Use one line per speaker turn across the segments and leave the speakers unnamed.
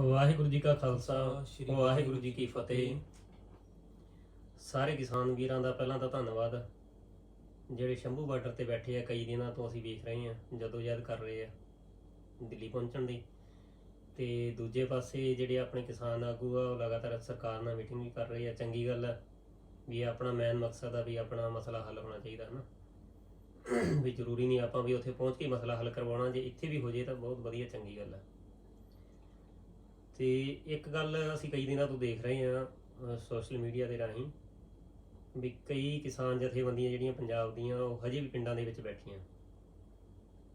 ਵਾਹਿਗੁਰੂ ਜੀ ਕਾ ਖਾਲਸਾ ਵਾਹਿਗੁਰੂ ਜੀ ਕੀ ਫਤਿਹ। ਸਾਰੇ ਕਿਸਾਨ ਵੀਰਾਂ ਦਾ ਪਹਿਲਾਂ ਤਾਂ ਧੰਨਵਾਦ। ਜਿਹੜੇ ਸ਼ੰਭੂ ਬਾਰਡਰ ਤੇ ਬੈਠੇ ਆ ਕਈ ਦਿਨਾਂ ਤੋਂ ਅਸੀਂ ਵੇਖ ਰਹੇ ਹਾਂ ਜਦੋਂ ਯਾਦ ਕਰ ਰਹੇ ਆ ਦਿੱਲੀ ਪਹੁੰਚਣ ਦੀ। ਤੇ ਦੂਜੇ ਪਾਸੇ ਜਿਹੜੇ ਆਪਣੇ ਕਿਸਾਨ ਆਗੂ ਆ ਉਹ ਲਗਾਤਾਰ ਸਰਕਾਰ ਨਾਲ ਮੀਟਿੰਗ ਵੀ ਕਰ ਰਹੇ ਆ। ਚੰਗੀ ਗੱਲ ਆ ਵੀ ਆਪਣਾ ਮੈਨ ਮਕਸਦ ਆ ਵੀ ਆਪਣਾ ਮਸਲਾ ਹੱਲ ਹੋਣਾ ਚਾਹੀਦਾ ਹੈ ਨਾ ਵੀ ਜ਼ਰੂਰੀ ਨਹੀਂ ਆਪਾਂ ਵੀ ਉੱਥੇ ਪਹੁੰਚ ਕੇ ਮਸਲਾ ਹੱਲ ਕਰਵਾਉਣਾ। ਜੇ ਇੱਥੇ ਵੀ ਹੋ ਜੇ ਤਾਂ ਬਹੁਤ ਵਧੀਆ ਚੰਗੀ ਗੱਲ ਆ। ਤੇ ਇੱਕ ਗੱਲ ਅਸੀਂ ਕਈ ਦਿਨਾਂ ਤੋਂ ਦੇਖ ਰਹੇ ਹਾਂ ਸੋਸ਼ਲ ਮੀਡੀਆ ਦੇ ਰਾਹੀਂ ਵੀ ਕਈ ਕਿਸਾਨ ਜਥੇਬੰਦੀਆਂ ਜਿਹੜੀਆਂ ਪੰਜਾਬ ਦੀਆਂ, ਉਹ ਹਜੇ ਵੀ ਪਿੰਡਾਂ ਦੇ ਵਿੱਚ ਬੈਠੀਆਂ।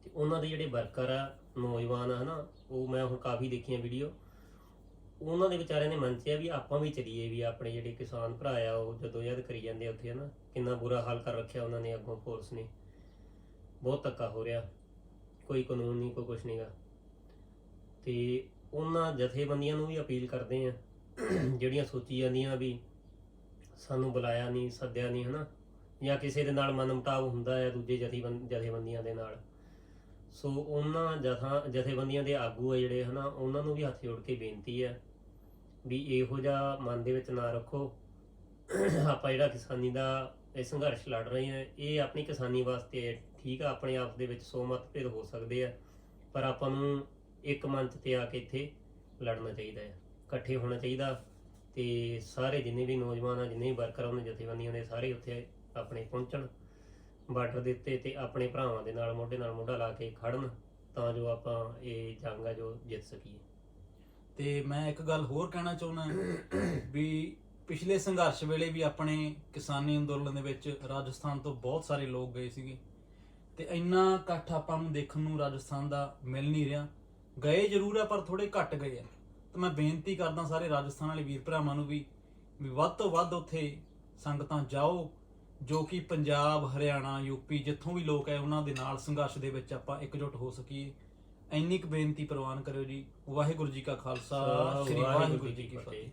ਤੇ ਉਹਨਾਂ ਦੇ ਜਿਹੜੇ ਵਰਕਰ ਆ, ਨੌਜਵਾਨ ਆ, ਹਨਾ, ਉਹ ਮੈਂ ਹੁਣ ਕਾਫੀ ਦੇਖੀਆਂ ਵੀਡੀਓ ਉਹਨਾਂ ਦੇ ਵਿਚਾਰਿਆਂ ਦੇ ਮਨ 'ਚ ਆ ਵੀ ਆਪਾਂ ਵੀ ਚਲੀਏ ਵੀ ਆਪਣੇ ਜਿਹੜੇ ਕਿਸਾਨ ਭਰਾ ਆ, ਉਹ ਜਦੋਂ ਯਾਦ ਕਰੀ ਜਾਂਦੇ ਆ ਉੱਥੇ, ਹਨਾ, ਕਿੰਨਾ ਬੁਰਾ ਹਾਲ ਕਰ ਰੱਖਿਆ ਉਹਨਾਂ ਨੇ ਅੱਗੋਂ ਫੋਰਸ ਨੇ। ਬਹੁਤ ਧੱਕਾ ਹੋ ਰਿਹਾ, ਕੋਈ ਕਾਨੂੰਨ ਨਹੀਂ, ਕੋਈ ਕੁਛ ਨਹੀਂਗਾ ਤੇ ਉਹਨਾਂ ਜਥੇਬੰਦੀਆਂ ਨੂੰ ਵੀ ਅਪੀਲ ਕਰਦੇ ਆ ਜਿਹੜੀਆਂ ਸੋਚੀ ਜਾਂਦੀਆਂ ਵੀ ਸਾਨੂੰ ਬੁਲਾਇਆ ਨਹੀਂ, ਸੱਦਿਆ ਨਹੀਂ, ਹਨਾ? ਜਾਂ ਕਿਸੇ ਦੇ ਨਾਲ ਮਨਮਟਾਵ ਹੁੰਦਾ ਹੈ ਦੂਜੇ ਜਥੇਬੰਦ, ਜਥੇਬੰਦੀਆਂ ਦੇ ਨਾਲ। ਸੋ ਉਹਨਾਂ ਜਥਾ, ਜਥੇਬੰਦੀਆਂ ਦੇ ਆਗੂ ਆ ਜਿਹੜੇ, ਹਨਾ, ਉਹਨਾਂ ਨੂੰ ਵੀ ਹੱਥ ਜੋੜ ਕੇ ਬੇਨਤੀ ਹੈ ਵੀ ਇਹੋ ਜਿਹਾ ਮਨ ਦੇ ਵਿੱਚ ਨਾ ਰੱਖੋ। ਆਪਾਂ ਜਿਹੜਾ ਕਿਸਾਨੀ ਦਾ ਇਹ ਸੰਘਰਸ਼ ਲੜ ਰਹੇ ਹਾਂ, ਇਹ ਆਪਣੀ ਕਿਸਾਨੀ ਵਾਸਤੇ ਠੀਕ ਆ, ਆਪਣੇ ਆਪ ਦੇ ਵਿੱਚ ਸੋ ਮਤਭੇਦ ਹੋ ਸਕਦੇ ਆ। ਪਰ ਆਪਾਂ ਨੂੰ ਇੱਕ ਮੰਚ ਤੇ ਆ ਕੇ ਇੱਥੇ ਲੜਨਾ ਚਾਹੀਦਾ ਹੈ, ਇਕੱਠੇ ਹੋਣਾ ਚਾਹੀਦਾ ਤੇ ਸਾਰੇ ਜਿੰਨੇ ਵੀ ਨੌਜਵਾਨ ਆ, ਜਿੰਨੇ ਵੀ ਵਰਕਰ ਆ, ਉਹਨਾਂ ਜਥੇਬੰਦੀਆਂ ਦੇ ਸਾਰੇ ਉੱਥੇ ਆਪਣੇ ਪਹੁੰਚਣ, ਬਾਰਡਰ ਦੇ ਉੱਤੇ ਤੇ ਆਪਣੇ ਭਰਾਵਾਂ ਦੇ ਨਾਲ ਮੋਢੇ ਨਾਲ ਮੋਢਾ ਲਾ ਕੇ ਖੜਨ ਤਾਂ ਜੋ ਆਪਾਂ ਇਹ ਜੰਗ ਆ ਜੋ ਜਿੱਤ ਸਕੀਏ।
ਤੇ ਮੈਂ ਇੱਕ ਗੱਲ ਹੋਰ ਕਹਿਣਾ ਚਾਹੁੰਦਾ ਵੀ ਪਿਛਲੇ ਸੰਘਰਸ਼ ਵੇਲੇ ਵੀ ਆਪਣੇ ਕਿਸਾਨੀ ਅੰਦੋਲਨ ਦੇ ਵਿੱਚ ਰਾਜਸਥਾਨ ਤੋਂ ਬਹੁਤ ਸਾਰੇ ਲੋਕ ਗਏ ਸੀਗੇ ਤੇ ਇੰਨਾ ਇਕੱਠ ਆਪਾਂ ਨੂੰ ਦੇਖਣ ਨੂੰ ਰਾਜਸਥਾਨ ਦਾ ਮਿਲ ਨਹੀਂ ਰਿਹਾ। ਗਏ ਜ਼ਰੂਰ ਆ ਪਰ ਥੋੜੇ ਘੱਟ ਗਏ ਆ। ਤਾਂ ਮੈਂ ਬੇਨਤੀ ਕਰਦਾ ਸਾਰੇ ਰਾਜਸਥਾਨ ਵਾਲੇ ਵੀਰ ਭਰਾਵਾਂ ਨੂੰ ਵੀ ਵੀ ਵੱਧ ਤੋਂ ਵੱਧ ਉੱਥੇ ਸੰਗਤਾਂ ਜਾਓ ਜੋ ਕਿ ਪੰਜਾਬ ਹਰਿਆਣਾ ਯੂਪੀ ਜਿੱਥੋਂ ਵੀ ਲੋਕ ਹੈ ਉਹਨਾਂ ਦੇ ਨਾਲ ਸੰਘਰਸ਼ ਦੇ ਵਿੱਚ ਆਪਾਂ ਇਕਜੁੱਟ ਹੋ ਸਕੀਏ। ਇੰਨੀ ਕੁ ਬੇਨਤੀ ਪ੍ਰਵਾਨ ਕਰਿਓ ਜੀ। ਵਾਹਿਗੁਰੂ ਜੀ ਕਾ ਖਾਲਸਾ ਸ੍ਰੀ ਵਾਹਿਗੁਰੂ ਜੀ ਕੀ ਫਤਿਹ।